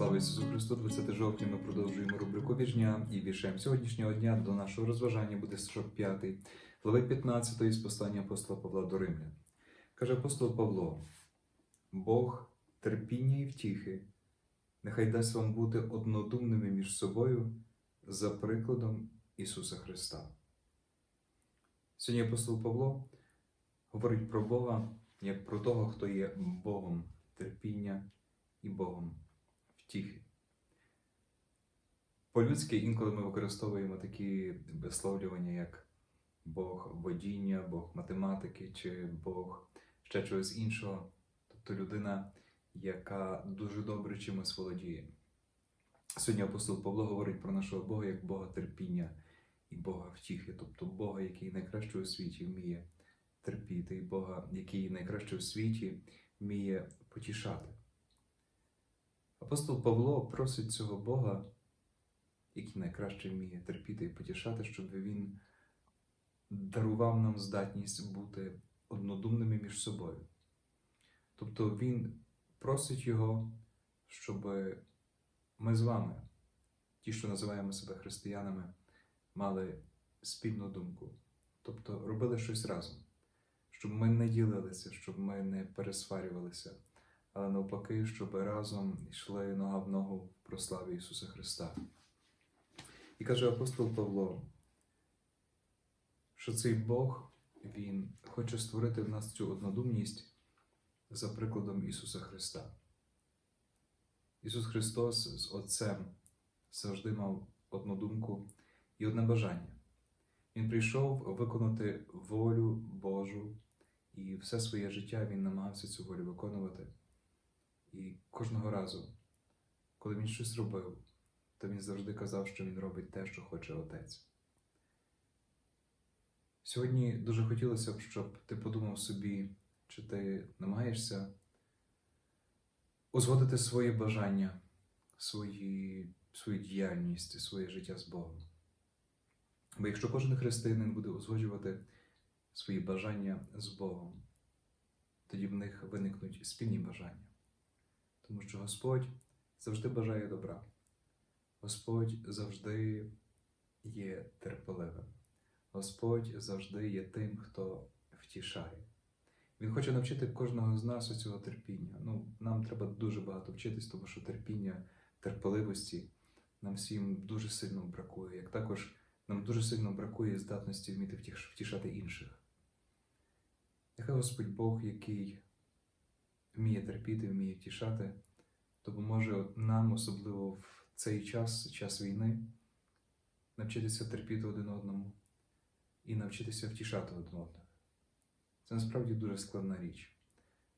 Слава Ісусу Христу! 20 жовтня ми продовжуємо рубрику віжня і вішем сьогоднішнього дня до нашого розважання буде стишок 5, глави 15 з послання апостола Павла до Римлян. Каже апостол Павло: Бог терпіння і втіхи, нехай дасть вам бути однодумними між собою за прикладом Ісуса Христа. Сьогодні апостол Павло говорить про Бога як про того, хто є Богом терпіння і Богом втіхи. По-людськи інколи ми використовуємо такі висловлювання, як Бог водіння, Бог математики чи Бог ще чогось іншого. Тобто людина, яка дуже добре чимось володіє. Сьогодні апостол Павло говорить про нашого Бога як Бога терпіння і Бога втіхи, тобто Бога, який найкраще у світі вміє терпіти, і Бога, який найкраще у світі вміє потішати. Апостол Павло просить цього Бога, який найкраще вміє терпіти і потішати, щоб він дарував нам здатність бути однодумними між собою. Тобто він просить його, щоб ми з вами, ті, що називаємо себе християнами, мали спільну думку, тобто робили щось разом, щоб ми не ділилися, щоб ми не пересварювалися але навпаки, щоб разом йшли нога в ногу в прославі Ісуса Христа. І каже апостол Павло, що цей Бог, Він хоче створити в нас цю однодумність за прикладом Ісуса Христа. Ісус Христос з Отцем завжди мав одну думку і одне бажання. Він прийшов виконати волю Божу, і все своє життя Він намагався цю волю виконувати. І кожного разу, коли він щось робив, то він завжди казав, що він робить те, що хоче отець. Сьогодні дуже хотілося б, щоб ти подумав собі, чи ти намагаєшся узгодити свої бажання, свої, свою діяльність, своє життя з Богом. Бо якщо кожен християнин буде узгоджувати свої бажання з Богом, тоді в них виникнуть спільні бажання. Тому що Господь завжди бажає добра. Господь завжди є терпеливим. Господь завжди є тим, хто втішає. Він хоче навчити кожного з нас у цього терпіння. Ну, нам треба дуже багато вчитись, тому що терпіння, терпеливості нам всім дуже сильно бракує. Як також нам дуже сильно бракує здатності вміти втішати інших. Нехай Господь Бог, який вміє терпіти, вміє втішати, допоможе нам, особливо в цей час, час війни, навчитися терпіти один одному і навчитися втішати один одного. Це насправді дуже складна річ,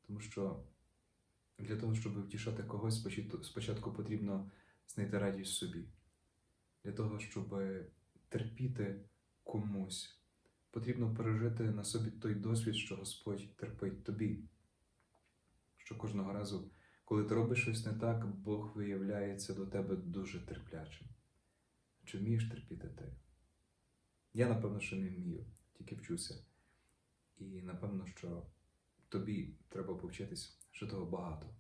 тому що для того, щоб втішати когось, спочатку потрібно знайти радість собі. Для того, щоб терпіти комусь, потрібно пережити на собі той досвід, що Господь терпить тобі що кожного разу, коли ти робиш щось не так, Бог виявляється до тебе дуже терплячим. Чи вмієш терпіти ти? Я, напевно, що не вмію, тільки вчуся. І напевно, що тобі треба повчитись, що того багато.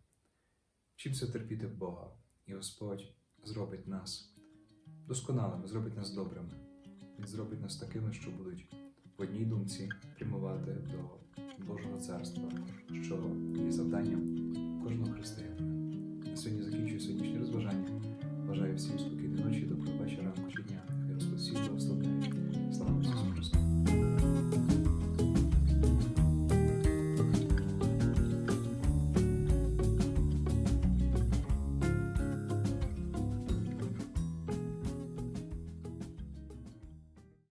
Вчимося терпіти Бога, і Господь зробить нас досконалими, зробить нас добрими. Він зробить нас такими, що будуть в одній думці прямувати до Божого царства, що завданням